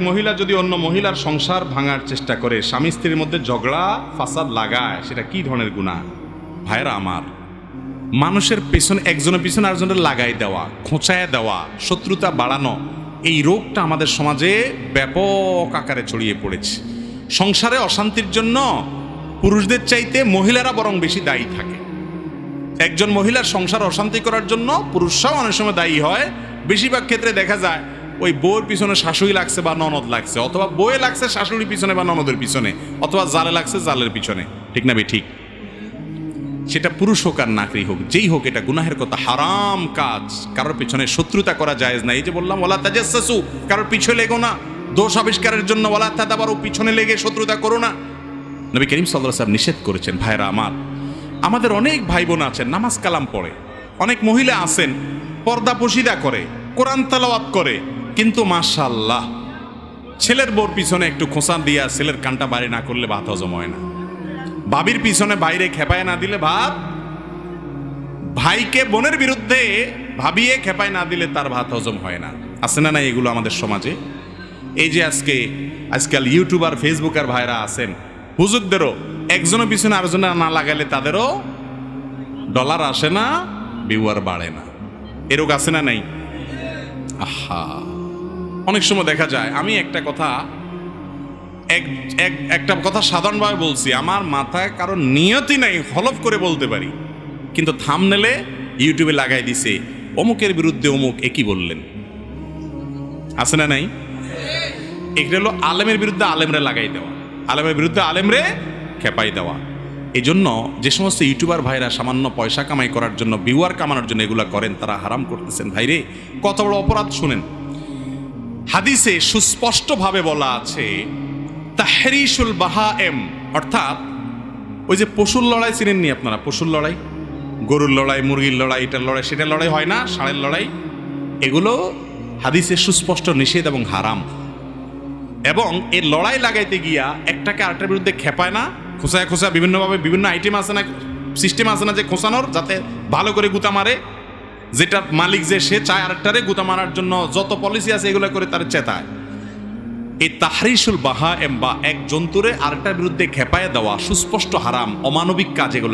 মহিলা যদি অন্য মহিলার সংসার ভাঙার চেষ্টা করে, স্বামী স্ত্রীর মধ্যে ঝগড়া, ফাসাদ লাগায়, সেটা কি ধরনের গুণা ভাইরা আমার, মানুষের পেছনে, একজনের পিছনে আরেকজনের লাগাই দেওয়া, খোঁচায় দেওয়া, শত্রুতা বাড়ানো, এই রোগটা আমাদের সমাজে ব্যাপক আকারে ছড়িয়ে পড়েছে। সংসারে অশান্তির জন্য পুরুষদের চাইতে মহিলারা বরং বেশি দায়ী থাকে। একজন মহিলার সংসার অশান্তি করার জন্য পুরুষরাও অনেক সময় দায়ী হয়। বেশিরভাগ ক্ষেত্রে দেখা যায় ওই বউয়ের পিছনে শাশুড়ি লাগছে বা ননদ লাগছে, অথবা বউয়ে লাগছে শাশুড়ির পিছনে বা ননদের পিছনে, অথবা জালে লাগছে জালের পিছনে। ঠিক না বে ঠিক। সেটা পুরুষ হোক আর নাকরি হোক, যেই হোক এটা গুনাহের কথা, হারাম কাজ। কারোর পিছনে শত্রুতা করা যায় না। এই যে বললাম ওলা তাজাসু কারোর পিছনে লেগো না। দোষ আবিষ্কারের জন্য ওলা তাদাবারও পিছনে লেগে শত্রুতা করো না। নবী করিম সাল্লাহ সাহেব নিষেধ করেছেন ভাইরা আমার। আমাদের অনেক ভাই বোন আছেন, নামাজ কালাম পড়ে। অনেক মহিলা আছেন, পর্দা পশিদা করে, কোরআন তালাওয়াত করে। কিন্তু মাশাল্লাহ ছেলের বোর পিছনে একটু খোঁচা দিয়া ছেলের কানটা বাড়ি না করলে ভাত হজম হয় না। ভাবির পিছনে বাইরে খেপায় না দিলে ভাত, ভাইকে বোনের বিরুদ্ধে ভাবিয়ে খেপায় না দিলে তার ভাত হজম হয় না। আছে না না এগুলো আমাদের সমাজে? এই যে আজকে, আজকাল ইউটিউবার, ফেসবুকার ভাইরা আছেন, হুজুরদেরও একজনের পিছনে আরেকজনের না লাগালে তাদেরও ডলার আসে না ভিউয়ার বাড়ে না। এরকম আছে না নাই? আহা। অনেক সময় দেখা যায়, আমি একটা কথা, এক এক, একটা কথা সাধারণভাবে বলছি, আমার মাথায় কারও নিয়তি নাই, হলফ করে বলতে পারি। কিন্তু থামনেলে ইউটিউবে লাগাই দিছে, অমুকের বিরুদ্ধে অমুক একই বললেন? আছে না নাই? এগুলো হলো আলেমের বিরুদ্ধে আলেমরে লাগাই দেওয়া, আলেমের বিরুদ্ধে আলেমরে খেপাই দেওয়া। এই জন্য যে সমস্ত ইউটিউবার ভাইরা সামান্য পয়সা কামাই করার জন্য ভিউয়ার কামানোর জন্য এগুলা করেন, তারা হারাম করতেছেন। ভাইরে, কত বড় অপরাধ শুনেন। হাদিসে সুস্পষ্টভাবে বলা আছে তাহরিসুল বাহা এম অর্থাৎ ওই যে পশুর লড়াই চিনেননি আপনারা? পশুর লড়াই? গরুর লড়াই, মুরগির লড়াই, এটার লড়াই, সেটার লড়াই হয় না, ষাঁড়ের লড়াই। এগুলো হাদিসে সুস্পষ্ট, নিষেধ এবং হারাম। এবং এর লড়াই লাগাইতে গিয়া একটাকে আরেকটার বিরুদ্ধে খেপায় না, খোঁচায় খোঁচায় বিভিন্নভাবে বিভিন্ন আইটেম আছে না সিস্টেম আছে না যে খোঁচানোর, যাতে ভালো করে গুতা মারে। যেটা মালিক যে সে চায় আরেকটারে গুতা মারার জন্য যত পলিসি আছে এগুলো করে তার চেতায়। এই তাহারিসুল বাহা এম বা এক জন্তুরে আরেকটার বিরুদ্ধে খেপায় দেওয়া সুস্পষ্ট হারাম, অমানবিক কাজ এগুলো।